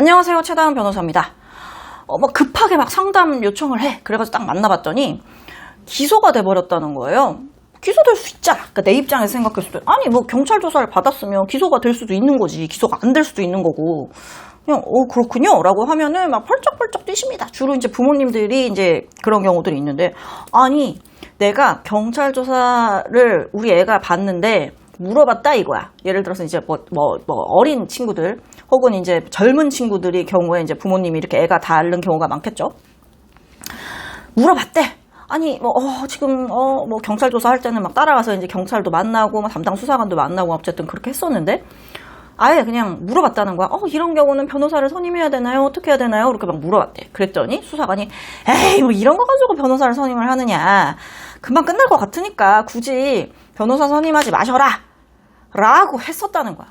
안녕하세요. 최다은 변호사입니다. 어, 뭐 급하게 막 상담 요청을 해. 그래가지고 딱 만나봤더니 기소가 돼버렸다는 거예요. 기소될 수 있잖아. 그러니까 내 입장에서 생각했을 때 아니 뭐 경찰 조사를 받았으면 기소가 될 수도 있는 거지. 기소가 안 될 수도 있는 거고. 그냥 어 그렇군요 라고 하면은 막 펄쩍펄쩍 뛰십니다. 주로 이제 부모님들이 이제 그런 경우들이 있는데 아니 내가 경찰 조사를 우리 애가 봤는데 물어봤다 이거야. 예를 들어서 이제 뭐, 뭐, 뭐 어린 친구들 혹은 이제 젊은 친구들이 경우에 이제 부모님이 이렇게 애가 다른 경우가 많겠죠. 물어봤대. 아니 뭐 어, 지금 어 뭐 경찰 조사할 때는 막 따라가서 이제 경찰도 만나고 막 담당 수사관도 만나고 어쨌든 그렇게 했었는데 아예 그냥 물어봤다는 거야. 어 이런 경우는 변호사를 선임해야 되나요? 어떻게 해야 되나요? 이렇게 막 물어봤대. 그랬더니 수사관이 에이 뭐 이런 거 가지고 변호사를 선임을 하느냐. 금방 끝날 것 같으니까 굳이 변호사 선임하지 마셔라. 라고 했었다는 거야.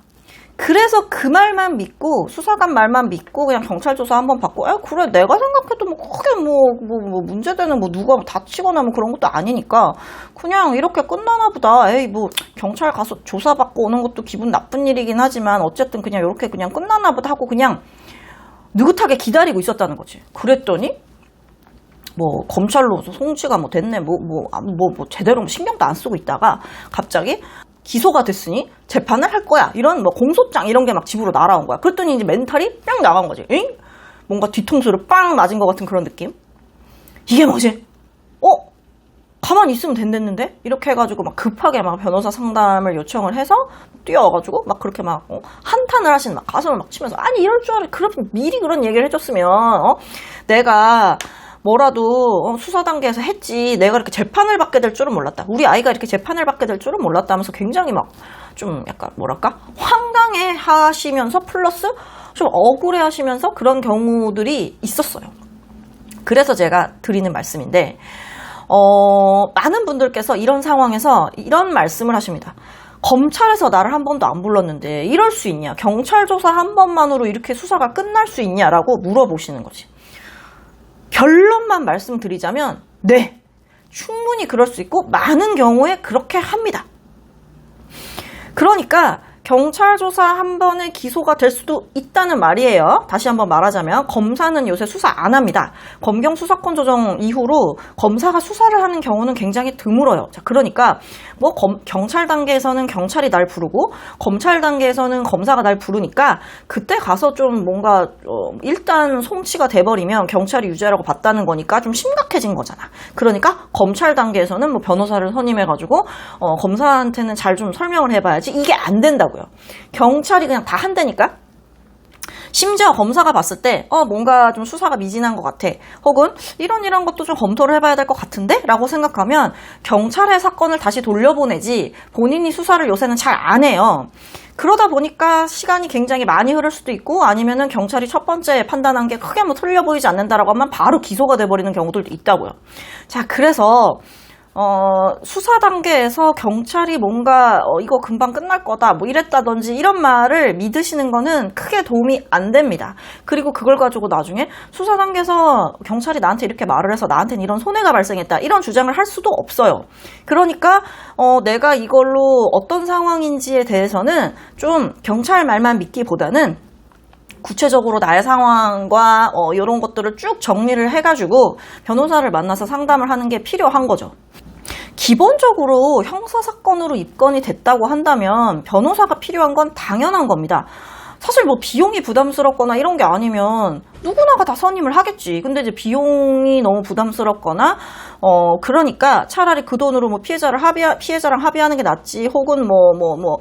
그래서 그 말만 믿고 수사관 말만 믿고 그냥 경찰 조사 한번 받고 아 그래 내가 생각해도 뭐 크게 뭐, 뭐, 뭐 문제되는 뭐 누가 다치거나 뭐 그런 것도 아니니까 그냥 이렇게 끝나나 보다. 에이 뭐 경찰 가서 조사 받고 오는 것도 기분 나쁜 일이긴 하지만 어쨌든 그냥 이렇게 그냥 끝나나 보다 하고 그냥 느긋하게 기다리고 있었다는 거지. 그랬더니 뭐 검찰로서 송치가 뭐 됐네 뭐뭐뭐뭐 제대로 신경도 안 쓰고 있다가 갑자기 기소가 됐으니 재판을 할 거야. 이런 뭐 공소장 이런 게 막 집으로 날아온 거야. 그랬더니 이제 멘탈이 뿅 나간 거지. 엥? 뭔가 뒤통수를 빵 맞은 것 같은 그런 느낌? 이게 뭐지? 어? 가만히 있으면 된댔는데? 이렇게 해가지고 막 급하게 막 변호사 상담을 요청을 해서 뛰어와가지고 막 그렇게 막 어? 한탄을 하시는 막 가슴을 막 치면서 아니 이럴 줄 알아. 그럼 미리 그런 얘기를 해줬으면 어? 내가 뭐라도 어, 수사 단계에서 했지 내가 이렇게 재판을 받게 될 줄은 몰랐다. 우리 아이가 이렇게 재판을 받게 될 줄은 몰랐다 하면서 굉장히 막 좀 약간 뭐랄까 황당해 하시면서 플러스 좀 억울해 하시면서 그런 경우들이 있었어요. 그래서 제가 드리는 말씀인데 어, 많은 분들께서 이런 상황에서 이런 말씀을 하십니다. 검찰에서 나를 한 번도 안 불렀는데 이럴 수 있냐? 경찰 조사 한 번만으로 이렇게 수사가 끝날 수 있냐라고 물어보시는 거지. 결론만 말씀드리자면, 네. 충분히 그럴 수 있고, 많은 경우에 그렇게 합니다. 그러니까, 경찰 조사 한 번에 기소가 될 수도 있다는 말이에요. 다시 한번 말하자면 검사는 요새 수사 안 합니다. 검경 수사권 조정 이후로 검사가 수사를 하는 경우는 굉장히 드물어요. 자, 그러니까 뭐 검- 경찰 단계에서는 경찰이 날 부르고 검찰 단계에서는 검사가 날 부르니까 그때 가서 좀 뭔가 어, 일단 송치가 돼버리면 경찰이 유죄라고 봤다는 거니까 좀 심각해진 거잖아. 그러니까 검찰 단계에서는 뭐 변호사를 선임해가지고 어, 검사한테는 잘 좀 설명을 해봐야지 이게 안 된다고 요. 경찰이 그냥 다 한다니까. 심지어 검사가 봤을 때, 어, 뭔가 좀 수사가 미진한 것 같아. 혹은, 이런 이런 것도 좀 검토를 해봐야 될 것 같은데? 라고 생각하면, 경찰의 사건을 다시 돌려보내지, 본인이 수사를 요새는 잘 안 해요. 그러다 보니까 시간이 굉장히 많이 흐를 수도 있고, 아니면은 경찰이 첫 번째 판단한 게 크게 뭐 틀려 보이지 않는다라고 하면 바로 기소가 돼버리는 경우들도 있다고요. 자, 그래서, 어, 수사 단계에서 경찰이 뭔가, 어, 이거 금방 끝날 거다, 뭐 이랬다든지 이런 말을 믿으시는 거는 크게 도움이 안 됩니다. 그리고 그걸 가지고 나중에 수사 단계에서 경찰이 나한테 이렇게 말을 해서 나한테는 이런 손해가 발생했다, 이런 주장을 할 수도 없어요. 그러니까, 어, 내가 이걸로 어떤 상황인지에 대해서는 좀 경찰 말만 믿기보다는 구체적으로 나의 상황과 어, 이런 것들을 쭉 정리를 해가지고 변호사를 만나서 상담을 하는 게 필요한 거죠. 기본적으로 형사사건으로 입건이 됐다고 한다면 변호사가 필요한 건 당연한 겁니다. 사실 뭐 비용이 부담스럽거나 이런 게 아니면 누구나가 다 선임을 하겠지. 근데 이제 비용이 너무 부담스럽거나 어 그러니까 차라리 그 돈으로 뭐 피해자를 합의 피해자랑 합의하는 게 낫지. 혹은 뭐 뭐 뭐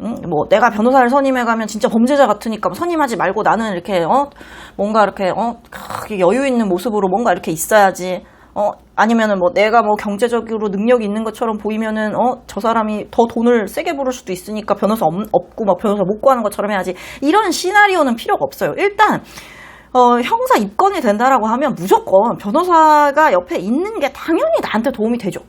음, 뭐 내가 변호사를 선임해 가면 진짜 범죄자 같으니까 뭐 선임하지 말고 나는 이렇게 어 뭔가 이렇게 어 여유 있는 모습으로 뭔가 이렇게 있어야지 어 아니면은 뭐 내가 뭐 경제적으로 능력이 있는 것처럼 보이면은 어 저 사람이 더 돈을 세게 부를 수도 있으니까 변호사 없, 없고 막 변호사 못 구하는 것처럼 해야지 이런 시나리오는 필요가 없어요 일단 어, 형사 입건이 된다라고 하면 무조건 변호사가 옆에 있는 게 당연히 나한테 도움이 되죠.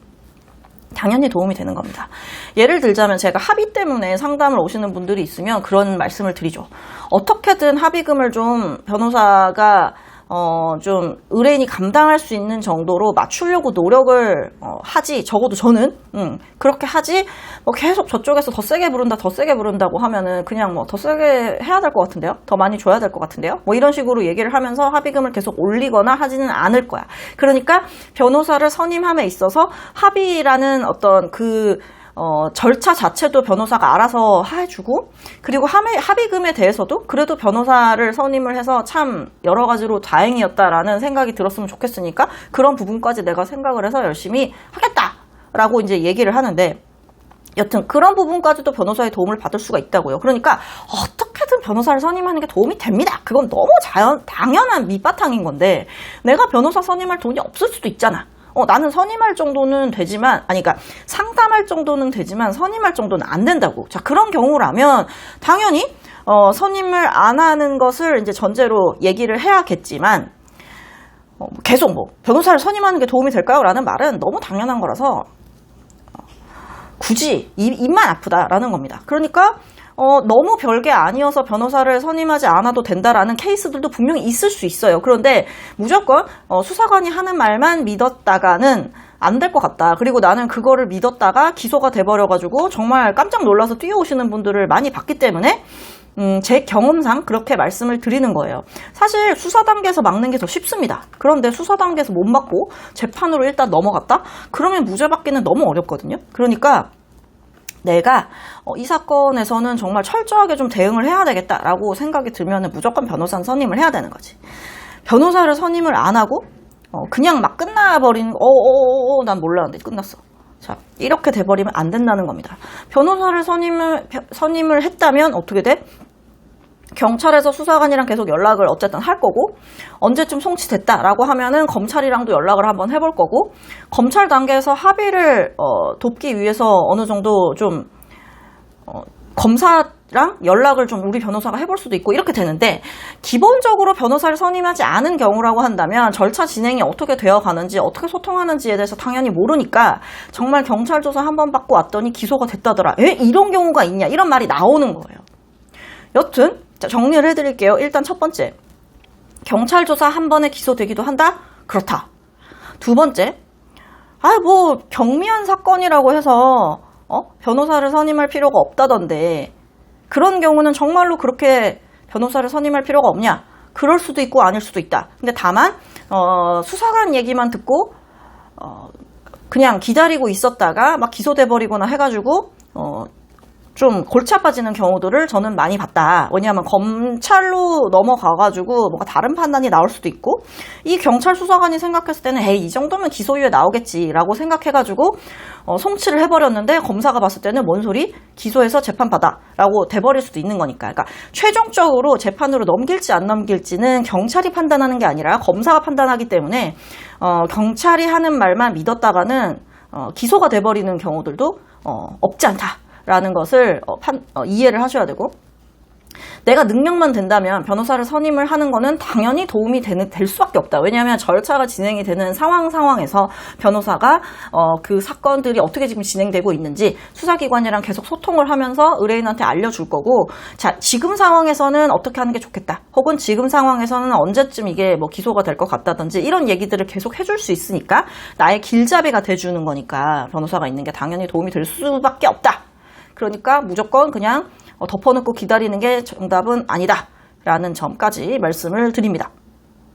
당연히 도움이 되는 겁니다. 예를 들자면 제가 합의 때문에 상담을 오시는 분들이 있으면 그런 말씀을 드리죠. 어떻게든 합의금을 좀 변호사가 어, 좀 의뢰인이 감당할 수 있는 정도로 맞추려고 노력을 어, 하지. 적어도 저는. 음, 그렇게 하지. 뭐 계속 저쪽에서 더 세게 부른다 더 세게 부른다고 하면은 그냥 뭐 더 세게 해야 될 것 같은데요? 더 많이 줘야 될 것 같은데요? 뭐 이런 식으로 얘기를 하면서 합의금을 계속 올리거나 하지는 않을 거야. 그러니까 변호사를 선임함에 있어서 합의라는 어떤 그 어, 절차 자체도 변호사가 알아서 해주고, 그리고 합의, 합의금에 대해서도 그래도 변호사를 선임을 해서 참 여러 가지로 다행이었다라는 생각이 들었으면 좋겠으니까 그런 부분까지 내가 생각을 해서 열심히 하겠다라고 이제 얘기를 하는데, 여튼 그런 부분까지도 변호사의 도움을 받을 수가 있다고요. 그러니까 어떻게든 변호사를 선임하는 게 도움이 됩니다. 그건 너무 자연 당연한 밑바탕인 건데 내가 변호사 선임할 돈이 없을 수도 있잖아. 어, 나는 선임할 정도는 되지만, 아니, 그러니까 상담할 정도는 되지만 선임할 정도는 안 된다고. 자, 그런 경우라면 당연히 어, 선임을 안 하는 것을 이제 전제로 얘기를 해야겠지만, 어, 계속 뭐 변호사를 선임하는 게 도움이 될까요? 라는 말은 너무 당연한 거라서 굳이 입, 입만 아프다라는 겁니다. 그러니까 어, 너무 별게 아니어서 변호사를 선임하지 않아도 된다라는 케이스들도 분명히 있을 수 있어요. 그런데 무조건 어, 수사관이 하는 말만 믿었다가는 안 될 것 같다. 그리고 나는 그거를 믿었다가 기소가 돼버려가지고 정말 깜짝 놀라서 뛰어오시는 분들을 많이 봤기 때문에 음, 제 경험상 그렇게 말씀을 드리는 거예요. 사실 수사 단계에서 막는 게 더 쉽습니다. 그런데 수사 단계에서 못 막고 재판으로 일단 넘어갔다? 그러면 무죄 받기는 너무 어렵거든요. 그러니까 내가 어, 이 사건에서는 정말 철저하게 좀 대응을 해야 되겠다라고 생각이 들면 무조건 변호사 선임을 해야 되는 거지. 변호사를 선임을 안 하고 어, 그냥 막 끝나버리는 어어어어 난 몰랐는데 끝났어. 자 이렇게 돼버리면 안 된다는 겁니다. 변호사를 선임을 선임을 했다면 어떻게 돼? 경찰에서 수사관이랑 계속 연락을 어쨌든 할 거고 언제쯤 송치됐다라고 하면은 검찰이랑도 연락을 한번 해볼 거고 검찰 단계에서 합의를 어, 돕기 위해서 어느 정도 좀 어, 검사랑 연락을 좀 우리 변호사가 해볼 수도 있고 이렇게 되는데 기본적으로 변호사를 선임하지 않은 경우라고 한다면 절차 진행이 어떻게 되어 가는지 어떻게 소통하는지에 대해서 당연히 모르니까 정말 경찰 조사 한 번 받고 왔더니 기소가 됐다더라. 에 이런 경우가 있냐 이런 말이 나오는 거예요. 여튼 자, 정리를 해드릴게요. 일단 첫 번째 경찰 조사 한 번에 기소되기도 한다. 그렇다. 두 번째 아 뭐 경미한 사건이라고 해서 어? 변호사를 선임할 필요가 없다던데 그런 경우는 정말로 그렇게 변호사를 선임할 필요가 없냐? 그럴 수도 있고 아닐 수도 있다. 근데 다만 어, 수사관 얘기만 듣고 어, 그냥 기다리고 있었다가 막 기소돼 버리거나 해가지고 어, 좀 골치 아파지는 경우들을 저는 많이 봤다. 왜냐하면 검찰로 넘어가가지고 뭔가 다른 판단이 나올 수도 있고 이 경찰 수사관이 생각했을 때는 에이 이 정도면 기소유예 나오겠지라고 생각해가지고 어, 송치를 해버렸는데 검사가 봤을 때는 뭔 소리 기소해서 재판 받아라고 돼버릴 수도 있는 거니까. 그러니까 최종적으로 재판으로 넘길지 안 넘길지는 경찰이 판단하는 게 아니라 검사가 판단하기 때문에 어, 경찰이 하는 말만 믿었다가는 어, 기소가 돼버리는 경우들도 어, 없지 않다. 라는 것을 어, 판, 어, 이해를 하셔야 되고 내가 능력만 된다면 변호사를 선임을 하는 거는 당연히 도움이 되는, 될 수밖에 없다. 왜냐하면 절차가 진행이 되는 상황 상황에서 변호사가 어, 그 사건들이 어떻게 지금 진행되고 있는지 수사기관이랑 계속 소통을 하면서 의뢰인한테 알려줄 거고 자 지금 상황에서는 어떻게 하는 게 좋겠다. 혹은 지금 상황에서는 언제쯤 이게 뭐 기소가 될 것 같다든지 이런 얘기들을 계속 해줄 수 있으니까 나의 길잡이가 돼주는 거니까 변호사가 있는 게 당연히 도움이 될 수밖에 없다. 그러니까 무조건 그냥 어, 덮어놓고 기다리는 게 정답은 아니다. 라는 점까지 말씀을 드립니다.